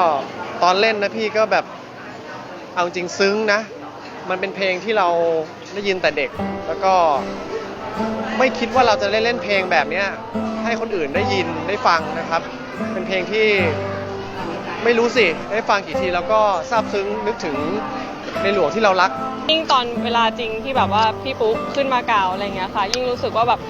ก็ตอนเล่นนะพี่ก็แบบเอาจริงซึ้งนะ มันเป็นเพลงที่เราได้ยินแต่เด็ก แล้วก็ไม่คิดว่าเราจะได้เล่นเพลงแบบเนี้ยให้คนอื่นได้ยินได้ฟังนะครับ เป็นเพลงที่ไม่รู้สิได้ฟังกี่ทีแล้วก็ซาบซึ้งนึกถึงในหลวงที่เรารัก ยิ่งตอนเวลาจริงที่แบบว่าพี่ปุ๊กขึ้นมากล่าวอะไรเงี้ยค่ะ ยิ่งรู้สึกว่าแบบ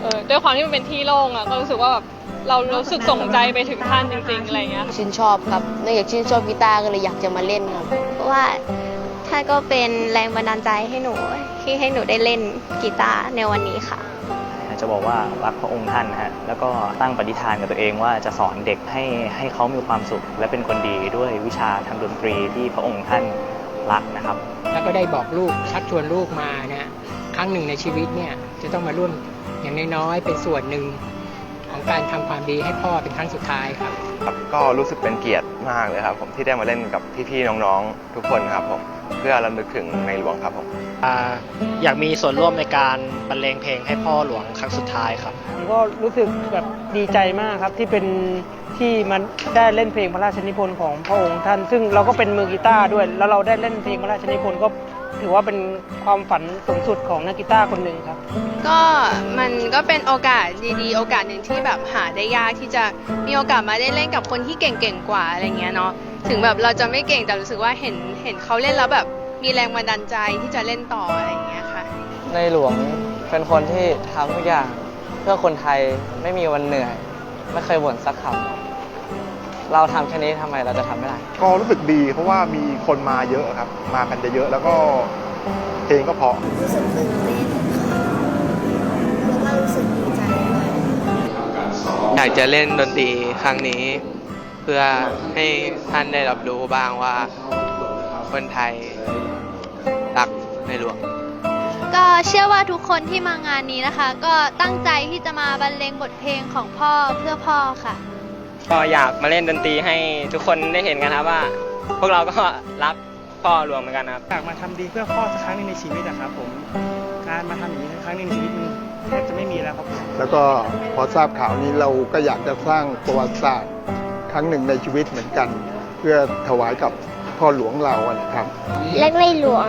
เออด้วยความที่มันเป็นที่โล่งอะก็รู้สึกว่าแบบ เรารู้สึกส่งใจไปถึงท่านจริงๆอะไรเงี้ยชื่นชอบครับเนื่องจากชื่นชอบกีตาร์ก็เลยอยากจะมาเล่นครับ เพราะว่าท่านก็เป็นแรงบันดาลใจให้หนูที่ให้หนูได้เล่นกีตาร์ในวันนี้ค่ะ จะบอกว่ารักพระองค์ท่านนะฮะแล้วก็ตั้งปณิธานกับตัวเองว่าจะสอนเด็กให้ให้เขามีความสุข และเป็นคนดีด้วยวิชาทางดนตรีที่พระองค์ท่านรักนะครับ แล้วก็ได้บอกลูกชักชวนลูกมานะครั้งหนึ่งในชีวิตเนี่ยจะต้องมาร่วมอย่างน้อยๆเป็นส่วนหนึ่ง ของการทำความดีให้พ่อเป็นครั้งสุดท้ายครับ ครับก็รู้สึกเป็นเกียรติมากเลยครับผมที่ได้มาเล่นกับพี่ๆน้องๆทุกคนครับผมเพื่อรำลึกถึงในหลวงครับผมอ่าอยากมีส่วนร่วมในการบรรเลงเพลงให้พ่อหลวงครั้งสุดท้ายครับก็รู้สึกแบบดีใจมากครับที่เป็นที่มันได้เล่นเพลงพระราชนิพนธ์ของพระองค์ท่าน ซึ่งเราก็เป็นมือกีตาร์ด้วย แล้วเราได้เล่นเพลงพระราชนิพนธ์ก็ ถือว่าเป็นความฝันสูงสุดของนักกีตาร์คนหนึ่งครับ ก็มันก็เป็นโอกาสดีๆ โอกาสหนึ่งที่แบบหาได้ยากที่จะมีโอกาสมาได้เล่นกับคนที่เก่งๆกว่าอะไรเงี้ยเนาะถึงแบบเราจะไม่เก่งแต่รู้สึกว่าเห็นเห็นเขาเล่นแล้วแบบมีแรงบันดาลใจที่จะเล่นต่ออะไรเงี้ยค่ะ ในหลวงเป็นคนที่ทำทุกอย่าง เพื่อคนไทยไม่มีวันเหนื่อย ไม่เคยบ่นสักคำ เราทำแค่นี้ทำไมเราจะทำไม่ได้ ก็รู้สึกดีเพราะว่ามีคนมาเยอะครับ มากันเยอะๆแล้วก็เพลงก็เพราะ รู้สึกตื่นเต้นค่ะแล้วก็รู้สึกดีใจด้วยอยากจะเล่นดนตรีครั้งนี้ เพื่อให้ท่านได้รับรู้บ้างว่าคนไทยรักในหลวง ก็เชื่อว่าทุกคนที่มางานนี้นะคะ ก็ตั้งใจที่จะมาบรรเลงบทเพลงของพ่อเพื่อพ่อค่ะ ก็อยากมาเล่นดนตรีให้ทุกคนได้เห็นกันครับว่า พวกเราก็รักพ่อหลวงเหมือนกันครับอยากมาทำดีเพื่อพ่อสักครั้งหนึงในชีวิตนะครับผมการมาทำอย่างนี้ครั้งหนึงในชีวิตมันแทบจะไม่มีแล้วครับ แล้วก็พอทราบข่าวนี้เราก็อยากจะสร้างประวัติศาสตร์ครั้งหนึ่งในชีวิตเหมือนกัน เพื่อถวายกับพ่อหลวงเราอะนะครับ และในหลวง